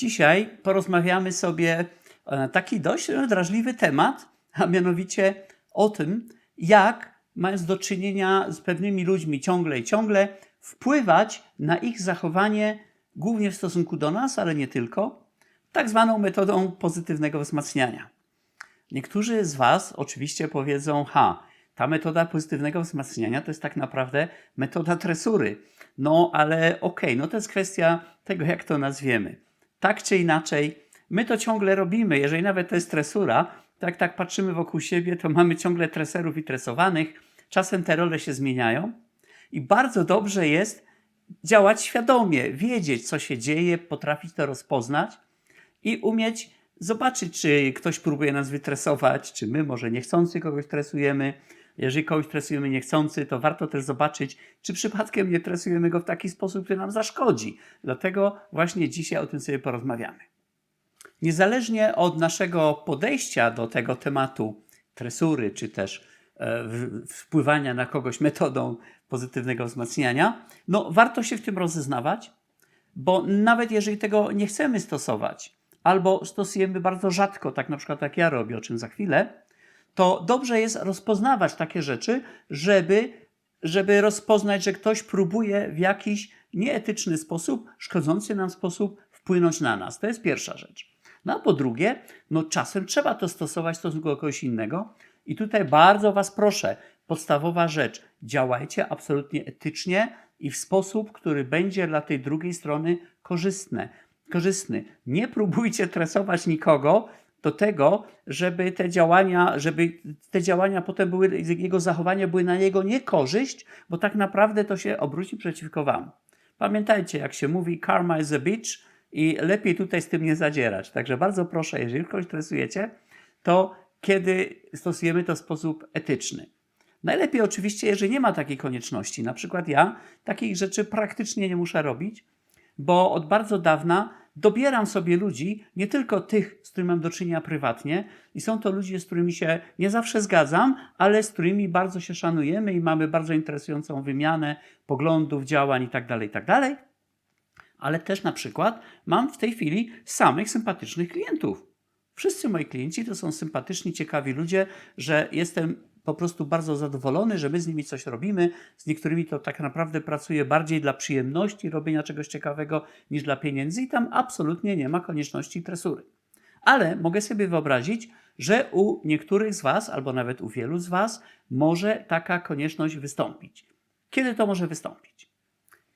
Dzisiaj porozmawiamy sobie na taki dość drażliwy temat, a mianowicie o tym, jak mając do czynienia z pewnymi ludźmi ciągle i ciągle, wpływać na ich zachowanie, głównie w stosunku do nas, ale nie tylko, tak zwaną metodą pozytywnego wzmacniania. Niektórzy z Was oczywiście powiedzą: Ha, ta metoda pozytywnego wzmacniania to jest tak naprawdę metoda tresury. No ale okej, okay, no to jest kwestia tego, jak to nazwiemy. Tak czy inaczej, my to ciągle robimy. Jeżeli nawet to jest tresura, tak tak patrzymy wokół siebie, to mamy ciągle treserów i tresowanych. Czasem te role się zmieniają i bardzo dobrze jest działać świadomie, wiedzieć, co się dzieje, potrafić to rozpoznać i umieć zobaczyć, czy ktoś próbuje nas wytresować, czy my może niechcący kogoś tresujemy. Jeżeli kogoś tresujemy niechcący, to warto też zobaczyć, czy przypadkiem nie tresujemy go w taki sposób, który nam zaszkodzi. Dlatego właśnie dzisiaj o tym sobie porozmawiamy. Niezależnie od naszego podejścia do tego tematu tresury, czy też e, wpływania na kogoś metodą pozytywnego wzmacniania, no warto się w tym rozeznawać, bo nawet jeżeli tego nie chcemy stosować, albo stosujemy bardzo rzadko, tak na przykład jak ja robię, o czym za chwilę, to dobrze jest rozpoznawać takie rzeczy, żeby, żeby rozpoznać, że ktoś próbuje w jakiś nieetyczny sposób, szkodzący nam sposób wpłynąć na nas. To jest pierwsza rzecz. No a po drugie, no czasem trzeba to stosować w stosunku do kogoś innego. I tutaj bardzo Was proszę, podstawowa rzecz, działajcie absolutnie etycznie i w sposób, który będzie dla tej drugiej strony korzystny. korzystny. Nie próbujcie tresować nikogo do tego, żeby te działania, żeby te działania potem były, jego zachowania były na jego niekorzyść, bo tak naprawdę to się obróci przeciwko Wam. Pamiętajcie, jak się mówi, karma is a bitch i lepiej tutaj z tym nie zadzierać. Także bardzo proszę, jeżeli kogoś stresujecie, to kiedy stosujemy to w sposób etyczny. Najlepiej oczywiście, jeżeli nie ma takiej konieczności. Na przykład ja takich rzeczy praktycznie nie muszę robić, bo od bardzo dawna dobieram sobie ludzi, nie tylko tych, z którymi mam do czynienia prywatnie, i są to ludzie, z którymi się nie zawsze zgadzam, ale z którymi bardzo się szanujemy i mamy bardzo interesującą wymianę poglądów, działań itd., tak itd. Tak ale też na przykład mam w tej chwili samych sympatycznych klientów. Wszyscy moi klienci to są sympatyczni, ciekawi ludzie, że jestem po prostu bardzo zadowolony, że my z nimi coś robimy. Z niektórymi to tak naprawdę pracuję bardziej dla przyjemności robienia czegoś ciekawego niż dla pieniędzy i tam absolutnie nie ma konieczności tresury. Ale mogę sobie wyobrazić, że u niektórych z Was, albo nawet u wielu z Was, może taka konieczność wystąpić. Kiedy to może wystąpić?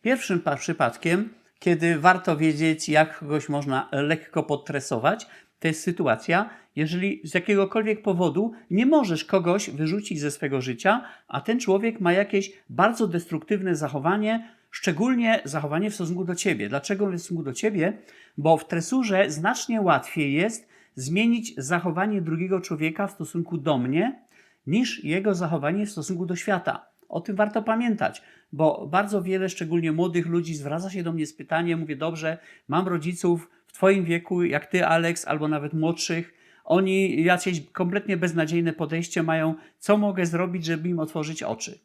Pierwszym przypadkiem, kiedy warto wiedzieć, jak kogoś można lekko podtresować, to jest sytuacja, jeżeli z jakiegokolwiek powodu nie możesz kogoś wyrzucić ze swego życia, a ten człowiek ma jakieś bardzo destruktywne zachowanie, szczególnie zachowanie w stosunku do ciebie. Dlaczego w stosunku do ciebie? Bo w tresurze znacznie łatwiej jest zmienić zachowanie drugiego człowieka w stosunku do mnie, niż jego zachowanie w stosunku do świata. O tym warto pamiętać, bo bardzo wiele, szczególnie młodych ludzi, zwraca się do mnie z pytaniem: Mówię, dobrze, mam rodziców Twoim wieku, jak Ty, Alex, albo nawet młodszych oni jakieś kompletnie beznadziejne podejście mają, co mogę zrobić, żeby im otworzyć oczy.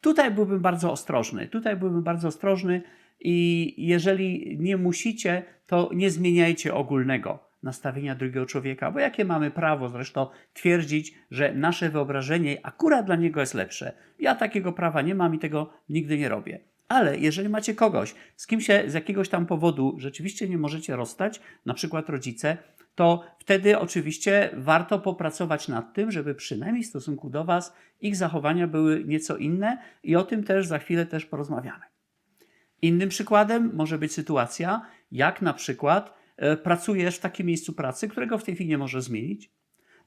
Tutaj byłbym bardzo ostrożny. Tutaj byłbym bardzo ostrożny i jeżeli nie musicie, to nie zmieniajcie ogólnego nastawienia drugiego człowieka, bo jakie mamy prawo zresztą twierdzić, że nasze wyobrażenie akurat dla niego jest lepsze. Ja takiego prawa nie mam i tego nigdy nie robię. Ale jeżeli macie kogoś, z kim się z jakiegoś tam powodu rzeczywiście nie możecie rozstać, na przykład rodzice, to wtedy oczywiście warto popracować nad tym, żeby przynajmniej w stosunku do Was ich zachowania były nieco inne i o tym też za chwilę też porozmawiamy. Innym przykładem może być sytuacja, jak na przykład e, pracujesz w takim miejscu pracy, którego w tej chwili nie możesz zmienić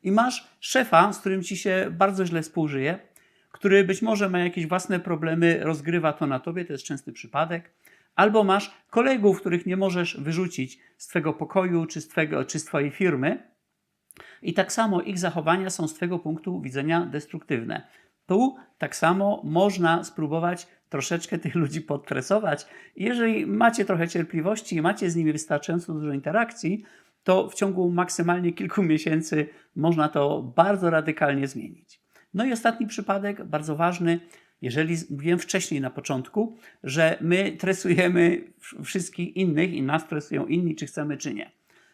i masz szefa, z którym ci się bardzo źle współżyje, który być może ma jakieś własne problemy, rozgrywa to na tobie, to jest częsty przypadek, albo masz kolegów, których nie możesz wyrzucić z twojego pokoju czy z, czy z twojej firmy, i tak samo ich zachowania są z twojego punktu widzenia destruktywne. Tu tak samo można spróbować troszeczkę tych ludzi podtresować. Jeżeli macie trochę cierpliwości i macie z nimi wystarczająco dużo interakcji, to w ciągu maksymalnie kilku miesięcy można to bardzo radykalnie zmienić. No i ostatni przypadek, bardzo ważny, jeżeli mówiłem wcześniej na początku, że my tresujemy wszystkich innych i nas tresują inni, czy chcemy, czy nie.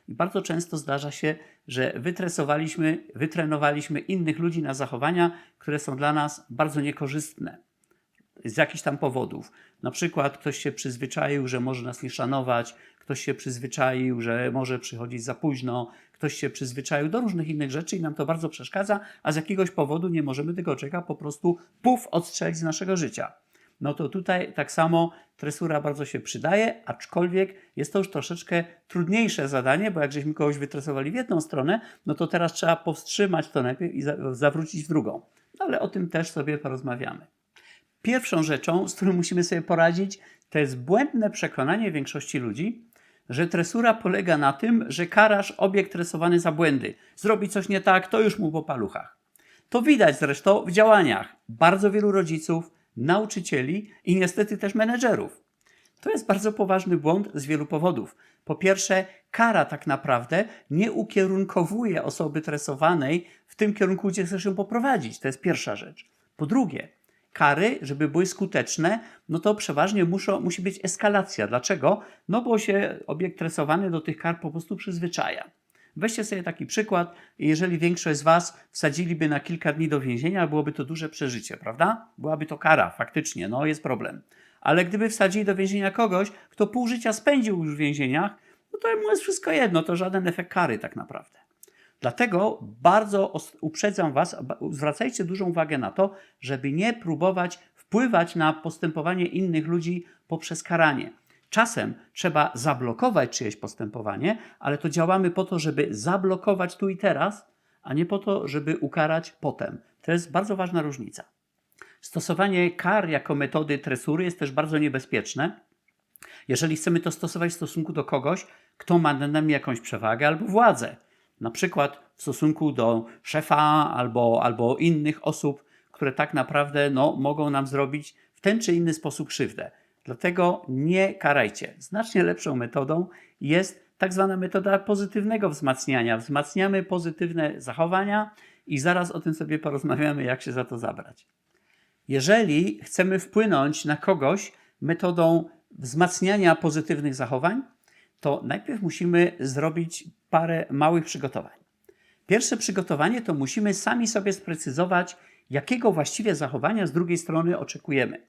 I bardzo często zdarza się, że wytresowaliśmy, wytrenowaliśmy innych ludzi na zachowania, które są dla nas bardzo niekorzystne z jakichś tam powodów. Na przykład ktoś się przyzwyczaił, że może nas nie szanować, ktoś się przyzwyczaił, że może przychodzić za późno, ktoś się przyzwyczaił do różnych innych rzeczy i nam to bardzo przeszkadza, a z jakiegoś powodu nie możemy tego czeka po prostu puf odstrzelić z naszego życia. No to tutaj tak samo tresura bardzo się przydaje, aczkolwiek jest to już troszeczkę trudniejsze zadanie, bo jak żeśmy kogoś wytresowali w jedną stronę, no to teraz trzeba powstrzymać to najpierw i zawrócić w drugą. No ale o tym też sobie porozmawiamy. Pierwszą rzeczą, z którą musimy sobie poradzić, to jest błędne przekonanie większości ludzi, że tresura polega na tym, że karasz obiekt tresowany za błędy. Zrobi coś nie tak, to już mu po paluchach. To widać zresztą w działaniach bardzo wielu rodziców, nauczycieli i niestety też menedżerów. To jest bardzo poważny błąd z wielu powodów. Po pierwsze, kara tak naprawdę nie ukierunkowuje osoby tresowanej w tym kierunku, gdzie chcesz ją poprowadzić. To jest pierwsza rzecz. Po drugie, kary, żeby były skuteczne, no to przeważnie muszą, musi być eskalacja. Dlaczego? No bo się obiekt tresowany do tych kar po prostu przyzwyczaja. Weźcie sobie taki przykład, jeżeli większość z Was wsadziliby na kilka dni do więzienia, byłoby to duże przeżycie, prawda? Byłaby to kara, faktycznie, no jest problem. Ale gdyby wsadzili do więzienia kogoś, kto pół życia spędził już w więzieniach, no to mu jest wszystko jedno, to żaden efekt kary tak naprawdę. Dlatego bardzo uprzedzam Was, zwracajcie dużą uwagę na to, żeby nie próbować wpływać na postępowanie innych ludzi poprzez karanie. Czasem trzeba zablokować czyjeś postępowanie, ale to działamy po to, żeby zablokować tu i teraz, a nie po to, żeby ukarać potem. To jest bardzo ważna różnica. Stosowanie kar jako metody tresury jest też bardzo niebezpieczne, jeżeli chcemy to stosować w stosunku do kogoś, kto ma nad nami jakąś przewagę albo władzę. Na przykład w stosunku do szefa albo, albo innych osób, które tak naprawdę no, mogą nam zrobić w ten czy inny sposób krzywdę. Dlatego nie karajcie. Znacznie lepszą metodą jest tak zwana metoda pozytywnego wzmacniania. Wzmacniamy pozytywne zachowania i zaraz o tym sobie porozmawiamy, jak się za to zabrać. Jeżeli chcemy wpłynąć na kogoś metodą wzmacniania pozytywnych zachowań, to najpierw musimy zrobić parę małych przygotowań. Pierwsze przygotowanie to musimy sami sobie sprecyzować, jakiego właściwie zachowania z drugiej strony oczekujemy.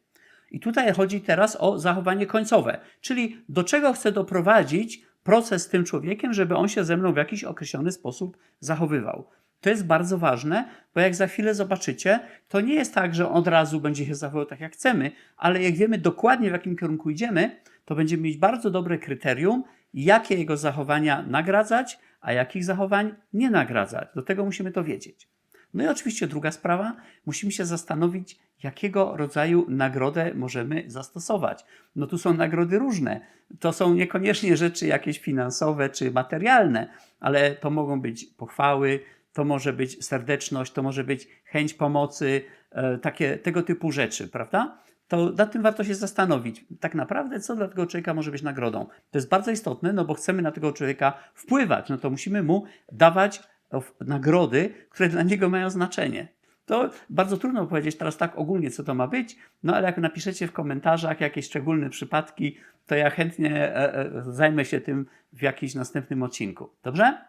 I tutaj chodzi teraz o zachowanie końcowe, czyli do czego chcę doprowadzić proces z tym człowiekiem, żeby on się ze mną w jakiś określony sposób zachowywał. To jest bardzo ważne, bo jak za chwilę zobaczycie, to nie jest tak, że od razu będzie się zachowywał tak, jak chcemy, ale jak wiemy dokładnie, w jakim kierunku idziemy, to będziemy mieć bardzo dobre kryterium, jakie jego zachowania nagradzać, a jakich zachowań nie nagradzać. Do tego musimy to wiedzieć. No i oczywiście druga sprawa, musimy się zastanowić, jakiego rodzaju nagrodę możemy zastosować. No tu są nagrody różne. To są niekoniecznie rzeczy jakieś finansowe czy materialne, ale to mogą być pochwały, to może być serdeczność, to może być chęć pomocy, e, takie tego typu rzeczy, prawda? To nad tym warto się zastanowić. Tak naprawdę, co dla tego człowieka może być nagrodą? To jest bardzo istotne, no bo chcemy na tego człowieka wpływać, no to musimy mu dawać nagrody, które dla niego mają znaczenie. To bardzo trudno powiedzieć teraz tak ogólnie, co to ma być, no ale jak napiszecie w komentarzach jakieś szczególne przypadki, to ja chętnie e, e, zajmę się tym w jakimś następnym odcinku. Dobrze?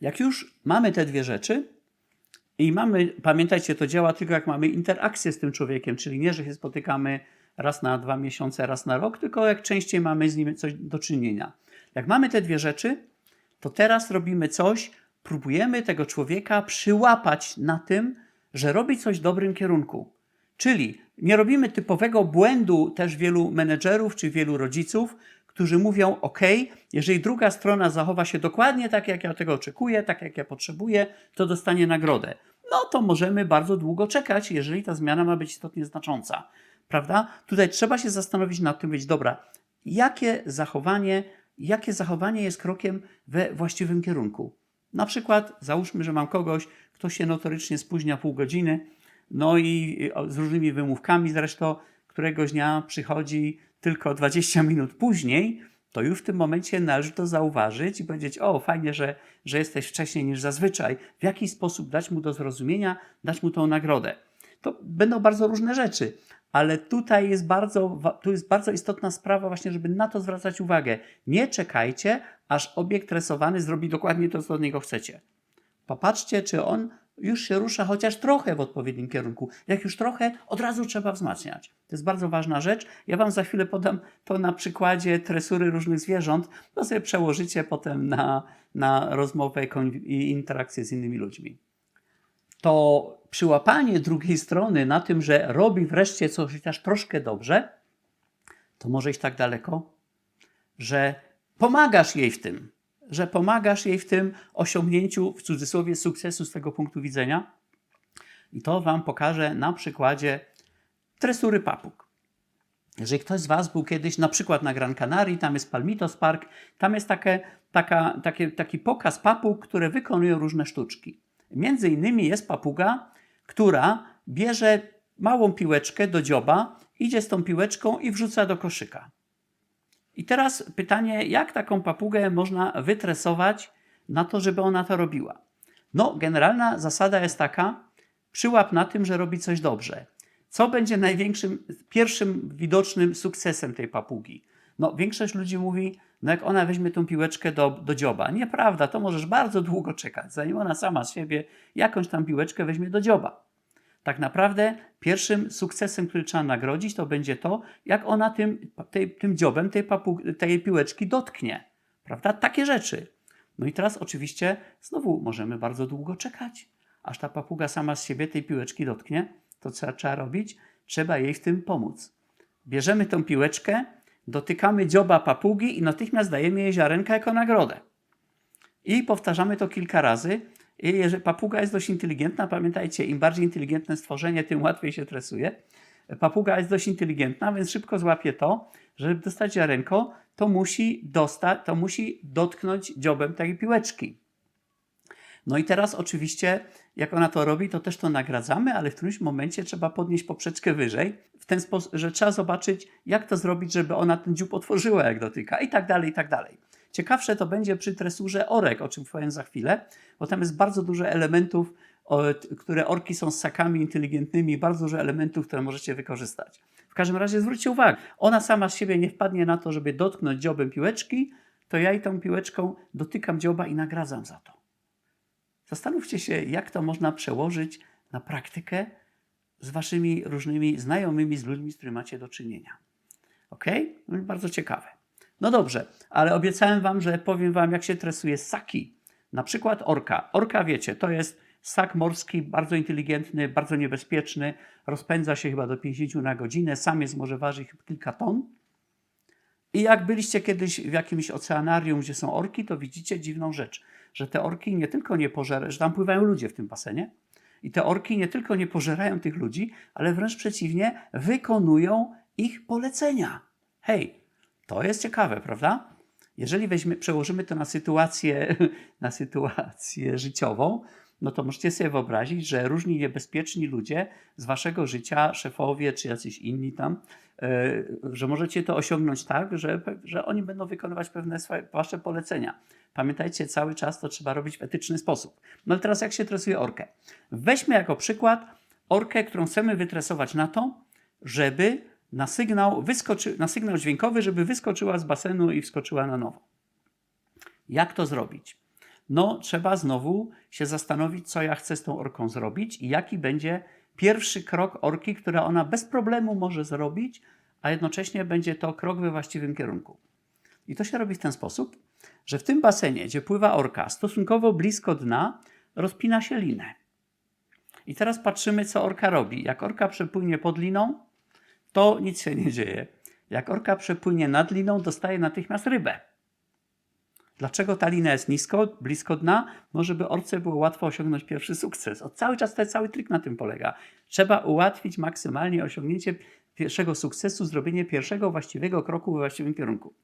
Jak już mamy te dwie rzeczy i mamy, pamiętajcie, to działa tylko jak mamy interakcję z tym człowiekiem, czyli nie, że się spotykamy raz na dwa miesiące, raz na rok, tylko jak częściej mamy z nim coś do czynienia. Jak mamy te dwie rzeczy, to teraz robimy coś, próbujemy tego człowieka przyłapać na tym, że robi coś w dobrym kierunku. Czyli nie robimy typowego błędu też wielu menedżerów czy wielu rodziców, którzy mówią: OK, jeżeli druga strona zachowa się dokładnie tak, jak ja tego oczekuję, tak jak ja potrzebuję, to dostanie nagrodę. No to możemy bardzo długo czekać, jeżeli ta zmiana ma być istotnie znacząca. Prawda? Tutaj trzeba się zastanowić nad tym, być dobra, jakie zachowanie, jakie zachowanie jest krokiem we właściwym kierunku. Na przykład, załóżmy, że mam kogoś, kto się notorycznie spóźnia pół godziny, no i z różnymi wymówkami zresztą, któregoś dnia przychodzi tylko 20 minut później, to już w tym momencie należy to zauważyć i powiedzieć: O, fajnie, że, że jesteś wcześniej niż zazwyczaj. W jaki sposób dać mu do zrozumienia, dać mu tą nagrodę. To będą bardzo różne rzeczy. Ale tutaj jest bardzo, tu jest bardzo istotna sprawa właśnie, żeby na to zwracać uwagę. Nie czekajcie, aż obiekt rysowany zrobi dokładnie to, co od niego chcecie. Popatrzcie, czy on już się rusza chociaż trochę w odpowiednim kierunku. Jak już trochę, od razu trzeba wzmacniać. To jest bardzo ważna rzecz. Ja Wam za chwilę podam to na przykładzie tresury różnych zwierząt, to sobie przełożycie potem na, na rozmowę i interakcję z innymi ludźmi. To przyłapanie drugiej strony na tym, że robi wreszcie coś chociaż troszkę dobrze, to może iść tak daleko, że pomagasz jej w tym, że pomagasz jej w tym osiągnięciu, w cudzysłowie, sukcesu z tego punktu widzenia. I to Wam pokażę na przykładzie tresury papug. Jeżeli ktoś z Was był kiedyś na przykład na Gran Canaria, tam jest Palmitos Park, tam jest takie, taka, takie, taki pokaz papug, które wykonują różne sztuczki. Między innymi jest papuga, która bierze małą piłeczkę do dzioba, idzie z tą piłeczką i wrzuca do koszyka. I teraz pytanie, jak taką papugę można wytresować na to, żeby ona to robiła? No, generalna zasada jest taka, przyłap na tym, że robi coś dobrze. Co będzie największym, pierwszym widocznym sukcesem tej papugi? No, większość ludzi mówi, no jak ona weźmie tą piłeczkę do, do dzioba. Nieprawda, to możesz bardzo długo czekać, zanim ona sama z siebie jakąś tam piłeczkę weźmie do dzioba. Tak naprawdę pierwszym sukcesem, który trzeba nagrodzić, to będzie to, jak ona tym, tej, tym dziobem tej, papu, tej piłeczki dotknie. Prawda? Takie rzeczy. No i teraz oczywiście znowu możemy bardzo długo czekać, aż ta papuga sama z siebie tej piłeczki dotknie. To co trzeba robić? Trzeba jej w tym pomóc. Bierzemy tą piłeczkę, dotykamy dzioba papugi i natychmiast dajemy jej ziarenka jako nagrodę. I powtarzamy to kilka razy. Jeżeli papuga jest dość inteligentna, pamiętajcie, im bardziej inteligentne stworzenie, tym łatwiej się tresuje. Papuga jest dość inteligentna, więc szybko złapie to, żeby dostać ziarenko, to musi, dostać, to musi dotknąć dziobem tej piłeczki. No i teraz oczywiście, jak ona to robi, to też to nagradzamy, ale w którymś momencie trzeba podnieść poprzeczkę wyżej, w ten sposób, że trzeba zobaczyć, jak to zrobić, żeby ona ten dziób otworzyła, jak dotyka, i tak dalej, i tak dalej. Ciekawsze to będzie przy tresurze orek, o czym powiem za chwilę, bo tam jest bardzo dużo elementów, które orki są ssakami inteligentnymi, bardzo dużo elementów, które możecie wykorzystać. W każdym razie zwróćcie uwagę, ona sama z siebie nie wpadnie na to, żeby dotknąć dziobem piłeczki, to ja jej tą piłeczką dotykam dzioba i nagradzam za to. Zastanówcie się, jak to można przełożyć na praktykę z waszymi różnymi znajomymi, z ludźmi, z którymi macie do czynienia. Ok? Bardzo ciekawe. No dobrze, ale obiecałem wam, że powiem wam, jak się tresuje ssaki. Na przykład orka. Orka, wiecie, to jest ssak morski, bardzo inteligentny, bardzo niebezpieczny, rozpędza się chyba do 50 na godzinę, sam jest może waży kilka ton. I jak byliście kiedyś w jakimś oceanarium, gdzie są orki, to widzicie dziwną rzecz, że te orki nie tylko nie pożerają, że tam pływają ludzie w tym basenie, i te orki nie tylko nie pożerają tych ludzi, ale wręcz przeciwnie, wykonują ich polecenia. Hej, to jest ciekawe, prawda? Jeżeli weźmie, przełożymy to na sytuację, na sytuację życiową, no to możecie sobie wyobrazić, że różni niebezpieczni ludzie z waszego życia, szefowie czy jacyś inni tam, e, że możecie to osiągnąć tak, że, że oni będą wykonywać pewne swoje, wasze polecenia. Pamiętajcie, cały czas to trzeba robić w etyczny sposób. No ale teraz jak się tresuje orkę? Weźmy jako przykład orkę, którą chcemy wytresować na to, żeby na sygnał, wyskoczy, na sygnał dźwiękowy, żeby wyskoczyła z basenu i wskoczyła na nowo. Jak to zrobić? No, trzeba znowu się zastanowić, co ja chcę z tą orką zrobić i jaki będzie pierwszy krok orki, która ona bez problemu może zrobić, a jednocześnie będzie to krok we właściwym kierunku. I to się robi w ten sposób, że w tym basenie, gdzie pływa orka, stosunkowo blisko dna, rozpina się linę. I teraz patrzymy, co orka robi. Jak orka przepłynie pod liną, to nic się nie dzieje. Jak orka przepłynie nad liną, dostaje natychmiast rybę. Dlaczego ta lina jest nisko, blisko dna? No, żeby orce było łatwo osiągnąć pierwszy sukces. O, cały czas ten cały trik na tym polega. Trzeba ułatwić maksymalnie osiągnięcie pierwszego sukcesu, zrobienie pierwszego właściwego kroku we właściwym kierunku.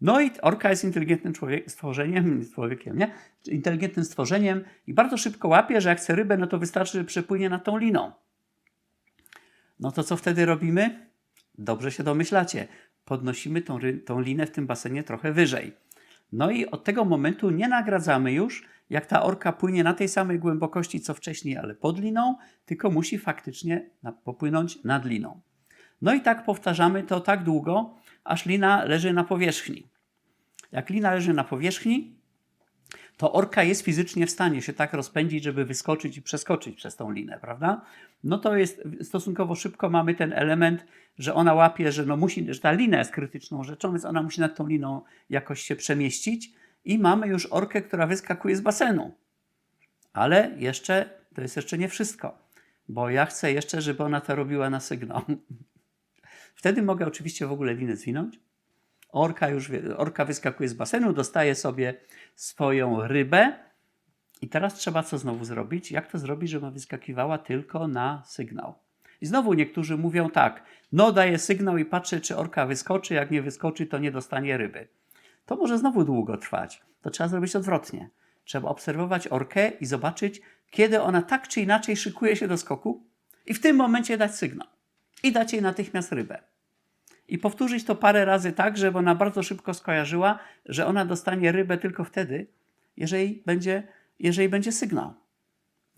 No i orka jest inteligentnym człowiek, stworzeniem, człowiekiem, nie? Inteligentnym stworzeniem i bardzo szybko łapie, że jak chce rybę, no to wystarczy, że przepłynie nad tą liną. No to co wtedy robimy? Dobrze się domyślacie. Podnosimy tą, tą linę w tym basenie trochę wyżej. No i od tego momentu nie nagradzamy już, jak ta orka płynie na tej samej głębokości co wcześniej, ale pod liną, tylko musi faktycznie popłynąć nad liną. No i tak powtarzamy to tak długo, aż lina leży na powierzchni. Jak lina leży na powierzchni, to orka jest fizycznie w stanie się tak rozpędzić, żeby wyskoczyć i przeskoczyć przez tą linę, prawda? No to jest stosunkowo szybko mamy ten element, że ona łapie, że, no musi, że ta lina jest krytyczną rzeczą, więc ona musi nad tą liną jakoś się przemieścić i mamy już orkę, która wyskakuje z basenu. Ale jeszcze, to jest jeszcze nie wszystko, bo ja chcę jeszcze, żeby ona to robiła na sygnał. Wtedy mogę oczywiście w ogóle linę zwinąć. Orka już orka wyskakuje z basenu, dostaje sobie swoją rybę. I teraz trzeba co znowu zrobić? Jak to zrobić, żeby wyskakiwała tylko na sygnał? I znowu niektórzy mówią tak, no daję sygnał i patrzę, czy orka wyskoczy, jak nie wyskoczy, to nie dostanie ryby. To może znowu długo trwać. To trzeba zrobić odwrotnie. Trzeba obserwować orkę i zobaczyć, kiedy ona tak czy inaczej szykuje się do skoku i w tym momencie dać sygnał. I dać jej natychmiast rybę i powtórzyć to parę razy tak, żeby ona bardzo szybko skojarzyła, że ona dostanie rybę tylko wtedy, jeżeli będzie, jeżeli będzie sygnał.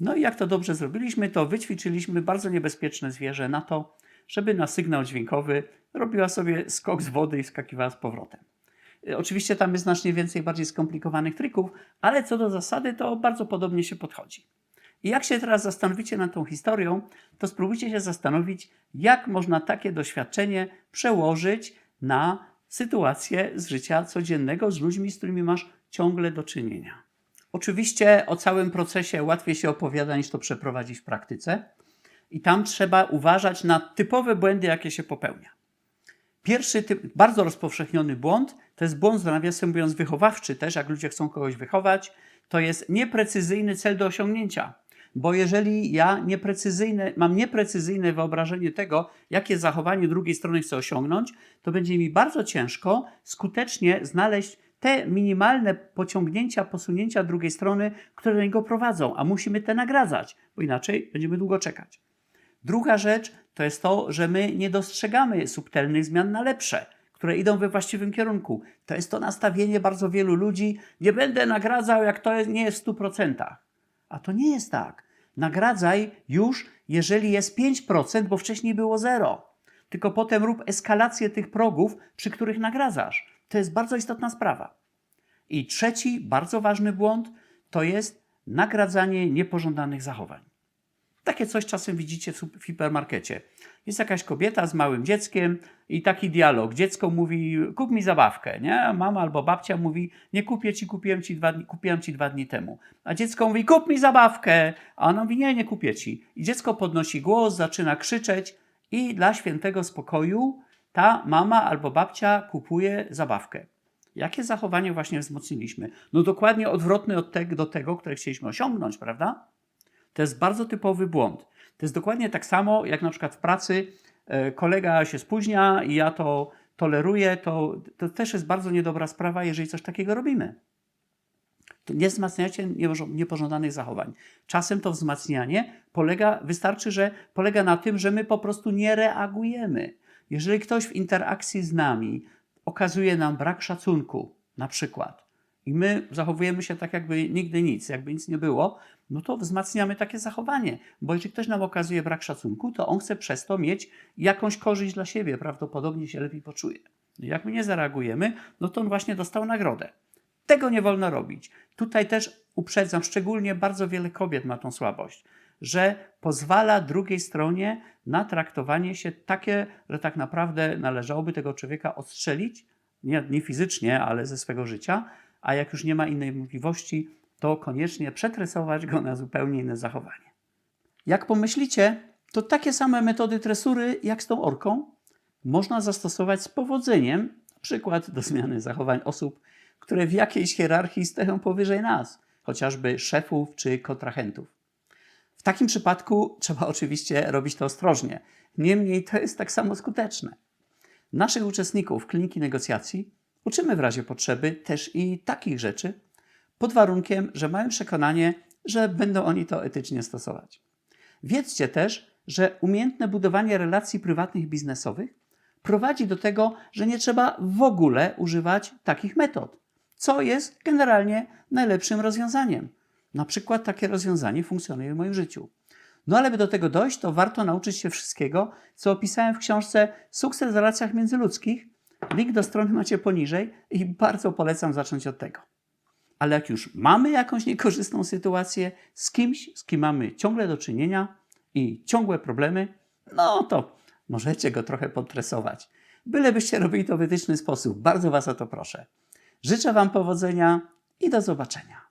No i jak to dobrze zrobiliśmy, to wyćwiczyliśmy bardzo niebezpieczne zwierzę na to, żeby na sygnał dźwiękowy robiła sobie skok z wody i wskakiwała z powrotem. Y, Oczywiście tam jest znacznie więcej bardziej skomplikowanych trików, ale co do zasady to bardzo podobnie się podchodzi. I jak się teraz zastanowicie nad tą historią, to spróbujcie się zastanowić, jak można takie doświadczenie przełożyć na sytuację z życia codziennego z ludźmi, z którymi masz ciągle do czynienia. Oczywiście o całym procesie łatwiej się opowiada niż to przeprowadzić w praktyce, i tam trzeba uważać na typowe błędy, jakie się popełnia. Pierwszy typ, bardzo rozpowszechniony błąd, to jest błąd, nawiasem mówiąc, wychowawczy też, jak ludzie chcą kogoś wychować, to jest nieprecyzyjny cel do osiągnięcia. Bo jeżeli ja nieprecyzyjne, mam nieprecyzyjne wyobrażenie tego, jakie zachowanie drugiej strony chcę osiągnąć, to będzie mi bardzo ciężko skutecznie znaleźć te minimalne pociągnięcia, posunięcia drugiej strony, które do niego prowadzą, a musimy te nagradzać, bo inaczej będziemy długo czekać. Druga rzecz to jest to, że my nie dostrzegamy subtelnych zmian na lepsze, które idą we właściwym kierunku. To jest to nastawienie bardzo wielu ludzi. Nie będę nagradzał, jak to jest, nie jest w 100%. A to nie jest tak. Nagradzaj już, jeżeli jest 5%, bo wcześniej było 0. Tylko potem rób eskalację tych progów, przy których nagradzasz. To jest bardzo istotna sprawa. I trzeci, bardzo ważny błąd to jest nagradzanie niepożądanych zachowań. Takie coś czasem widzicie w hipermarkecie. Jest jakaś kobieta z małym dzieckiem i taki dialog. Dziecko mówi, kup mi zabawkę, nie? Mama albo babcia mówi, nie kupię ci, kupiłem ci dwa dni, kupiłem ci dwa dni temu. A dziecko mówi, kup mi zabawkę. A ona mówi, nie, nie kupię ci. I dziecko podnosi głos, zaczyna krzyczeć i dla świętego spokoju ta mama albo babcia kupuje zabawkę. Jakie zachowanie właśnie wzmocniliśmy? No dokładnie odwrotne od tego, do tego, które chcieliśmy osiągnąć, prawda? To jest bardzo typowy błąd. To jest dokładnie tak samo, jak na przykład w pracy e, kolega się spóźnia i ja to toleruję, to, to też jest bardzo niedobra sprawa, jeżeli coś takiego robimy. To nie wzmacniacie niepożądanych zachowań. Czasem to wzmacnianie polega, wystarczy, że polega na tym, że my po prostu nie reagujemy. Jeżeli ktoś w interakcji z nami okazuje nam brak szacunku, na przykład, i my zachowujemy się tak, jakby nigdy nic, jakby nic nie było, no to wzmacniamy takie zachowanie. Bo jeżeli ktoś nam okazuje brak szacunku, to on chce przez to mieć jakąś korzyść dla siebie, prawdopodobnie się lepiej poczuje. Jak my nie zareagujemy, no to on właśnie dostał nagrodę. Tego nie wolno robić. Tutaj też uprzedzam, szczególnie bardzo wiele kobiet ma tą słabość, że pozwala drugiej stronie na traktowanie się takie, że tak naprawdę należałoby tego człowieka odstrzelić, nie, nie fizycznie, ale ze swego życia, a jak już nie ma innej możliwości, to koniecznie przetresować go na zupełnie inne zachowanie. Jak pomyślicie, to takie same metody tresury jak z tą orką można zastosować z powodzeniem, na przykład do zmiany zachowań osób, które w jakiejś hierarchii stoją powyżej nas, chociażby szefów czy kontrahentów. W takim przypadku trzeba oczywiście robić to ostrożnie. Niemniej to jest tak samo skuteczne. Naszych uczestników kliniki negocjacji uczymy w razie potrzeby też i takich rzeczy, pod warunkiem, że mają przekonanie, że będą oni to etycznie stosować. Wiedzcie też, że umiejętne budowanie relacji prywatnych i biznesowych prowadzi do tego, że nie trzeba w ogóle używać takich metod. co jest generalnie najlepszym rozwiązaniem. Na przykład takie rozwiązanie funkcjonuje w moim życiu. No ale by do tego dojść, to warto nauczyć się wszystkiego, co opisałem w książce Sukces w relacjach międzyludzkich. Link do strony macie poniżej i bardzo polecam zacząć od tego. Ale jak już mamy jakąś niekorzystną sytuację z kimś, z kim mamy ciągle do czynienia i ciągłe problemy, no to możecie go trochę podtresować. Bylebyście robili to w etyczny sposób. Bardzo Was o to proszę. Życzę Wam powodzenia i do zobaczenia.